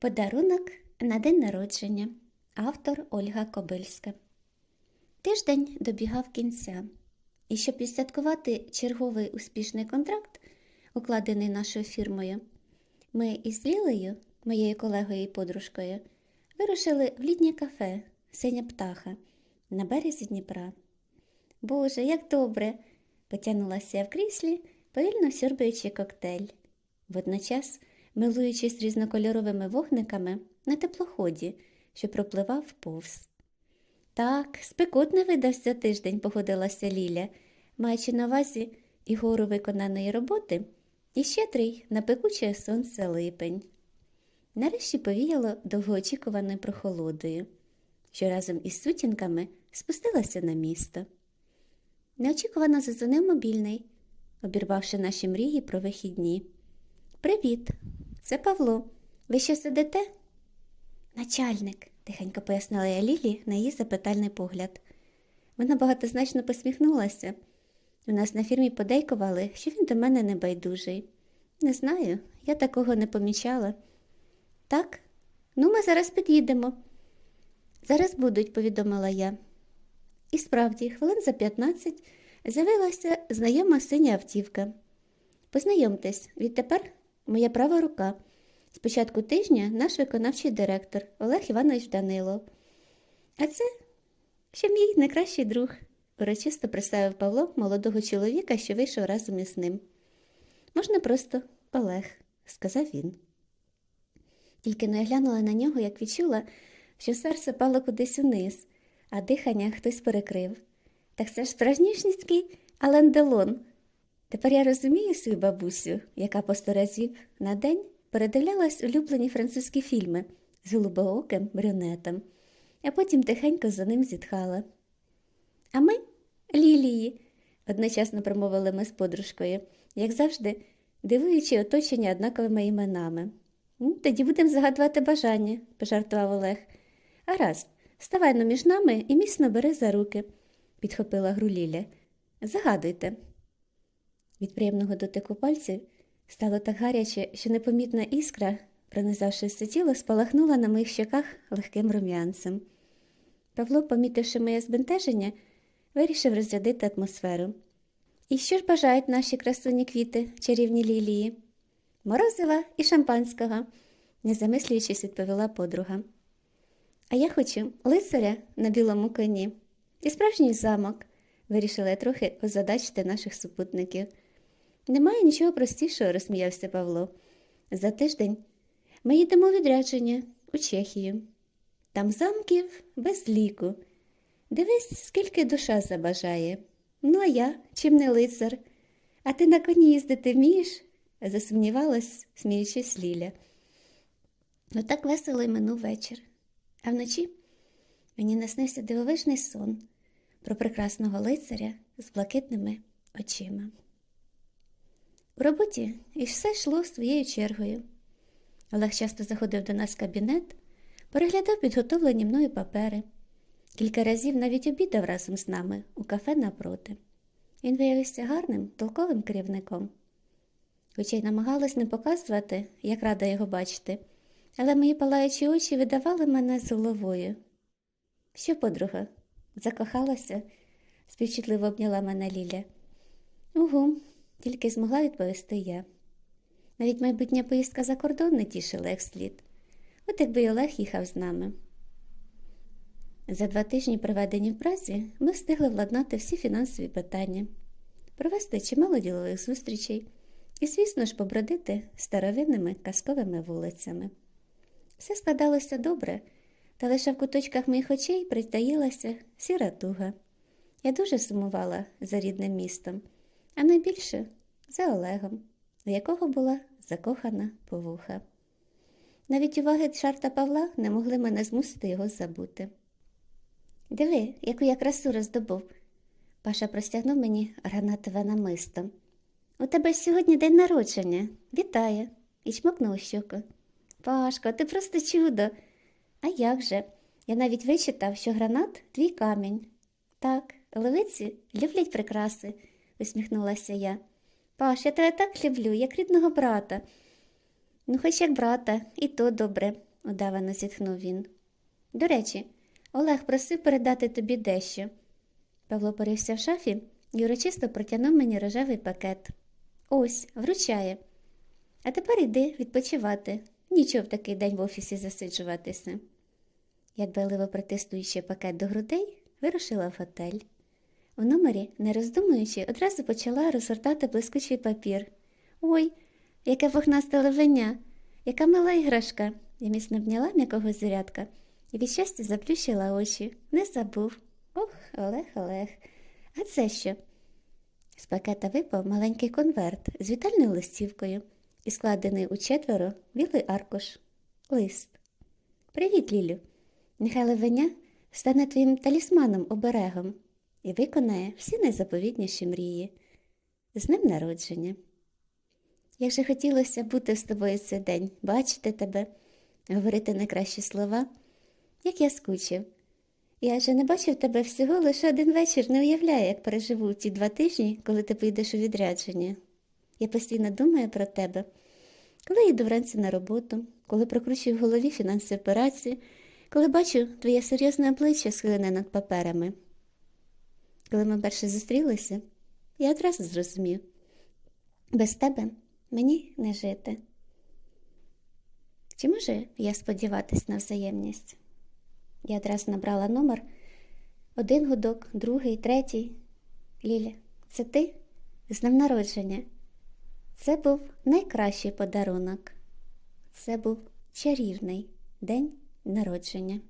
Подарунок на день народження. Автор Ольга Кобильська. Тиждень добігав кінця. І щоб відсвяткувати черговий успішний контракт, укладений нашою фірмою, ми із Лілею, моєю колегою і подружкою, вирушили в літнє кафе Синя птаха на березі Дніпра. Боже, як добре! потягнулася я в кріслі, повільно сьорбаючи коктейль. Водночас милуючись різнокольоровими вогниками на теплоході, що пропливав повз. Так, спекотний видався тиждень, погодилася Ліля, маючи на увазі і гору виконаної роботи, і щедрий на пекуче сонце липень. Нарешті повіяло довгоочікуваною прохолодою, що разом із сутінками спустилася на місто. Неочікувано зазвонив мобільний, обірвавши наші мрії про вихідні. Привіт, це Павло. Ви ще сидите? Начальник, тихенько пояснила я Лілі на її запитальний погляд. Вона багатозначно посміхнулася. У нас на фірмі подейкували, що він до мене не байдужий. Не знаю, я такого не помічала. Так, ну ми зараз під'їдемо. Зараз будуть, повідомила я. І справді, хвилин за 15 з'явилася знайома синя автівка. Познайомтесь, відтепер моя права рука. З початку тижня наш виконавчий директор Олег Іванович Данило. А це ще мій найкращий друг, урочисто представив Павло молодого чоловіка, що вийшов разом із ним. Можна просто Олег, сказав він. Тільки не глянула на нього, як відчула, що серце пало кудись униз, а дихання хтось перекрив. Так це ж справжнішницький Ален Делон. Тепер я розумію свою бабусю, яка по сто разів на день передивлялась улюблені французькі фільми з голубооким брюнетом, а потім тихенько за ним зітхала. А ми лілії, одночасно промовили ми з подружкою, як завжди, дивуючи оточення однаковими іменами. «Ну, Тоді будемо загадувати бажання, пожартував Олег. Гаразд, ставай но між нами і міцно бери за руки, підхопила гру Ліля. Загадуйте. Від приємного дотику пальців стало так гаряче, що непомітна іскра, пронизавши все тіло, спалахнула на моїх щоках легким рум'янцем. Павло, помітивши моє збентеження, вирішив розрядити атмосферу. І що ж бажають наші красуні квіти, чарівні лілії? Морозива і шампанського, не замислюючись, відповіла подруга. А я хочу лицаря на білому коні і справжній замок, вирішила я трохи озадачити наших супутників. Немає нічого простішого, розсміявся Павло. За тиждень ми їдемо відрядження у Чехію. Там замків без ліку. Дивись, скільки душа забажає. Ну, а я, чим не лицар. А ти на коні їздити вмієш? засумнівалась, сміючись Ліля. Отак весело й минув вечір. А вночі мені наснився дивовижний сон про прекрасного лицаря з блакитними очима. У роботі і все йшло своєю чергою. Олег часто заходив до нас в кабінет, переглядав підготовлені мною папери. Кілька разів навіть обідав разом з нами у кафе напроти. Він виявився гарним, толковим керівником. Хоча й намагалась не показувати, як рада його бачити, але мої палаючі очі видавали мене з головою. Що, подруга, закохалася? співчутливо обняла мене Ліля. Угу, тільки змогла відповісти я. Навіть майбутня поїздка за кордон не тішила як слід, от якби й Олег їхав з нами. За два тижні, проведені в Празі, ми встигли владнати всі фінансові питання, провести чимало ділових зустрічей і, звісно ж, побродити старовинними казковими вулицями. Все складалося добре, та лише в куточках моїх очей притаїлася сіра туга. Я дуже сумувала за рідним містом, а найбільше за Олегом, у якого була закохана повуха. Навіть уваги шарта Павла не могли мене змусити його забути. Диви, яку я красу роздобув. Паша простягнув мені гранатове намисто. У тебе ж сьогодні день народження. Вітаю. І чмокнув щоку. Пашко, ти просто чудо. А як же? Я навіть вичитав, що гранат твій камінь. Так, левиці люблять прикраси, усміхнулася я. Паш, я тебе так люблю, як рідного брата. Ну, хоч як брата, і то добре. удавано зітхнув він. До речі, Олег просив передати тобі дещо. Павло порився в шафі і урочисто протягнув мені рожевий пакет. Ось, вручає. А тепер іди відпочивати. Нічого в такий день в офісі засиджуватися. Я дбайливо притиснуючи пакет до грудей, вирушила в готель. У номері, не роздумуючи, одразу почала розгортати блискучий папір. Ой, яке пухнасте левеня, яка мила іграшка. Я міцно обняла м'якого зірядка і від щастя заплющила очі. Не забув. Ох, Олег, Олег. А це що? З пакета випав маленький конверт з вітальною листівкою і складений у четверо білий аркуш. Лист. Привіт, Лілю. Нехай левеня стане твоїм талісманом оберегом і виконає всі найзаповітніші мрії. З днем народження. Як же хотілося бути з тобою цей день, бачити тебе, говорити найкращі слова, як я скучив. Я вже не бачив тебе всього лише один вечір, не уявляю, як переживу ці два тижні, коли ти поїдеш у відрядження. Я постійно думаю про тебе, коли їду вранці на роботу, коли прокручую в голові фінансові операції, коли бачу твоє серйозне обличчя схилене над паперами. Коли ми перше зустрілися, я одразу зрозумів, без тебе мені не жити. Чи можу я сподіватись на взаємність? Я одразу набрала номер один гудок, другий, третій. Ліля, це ти? З днем народження. Це був найкращий подарунок. Це був чарівний день народження.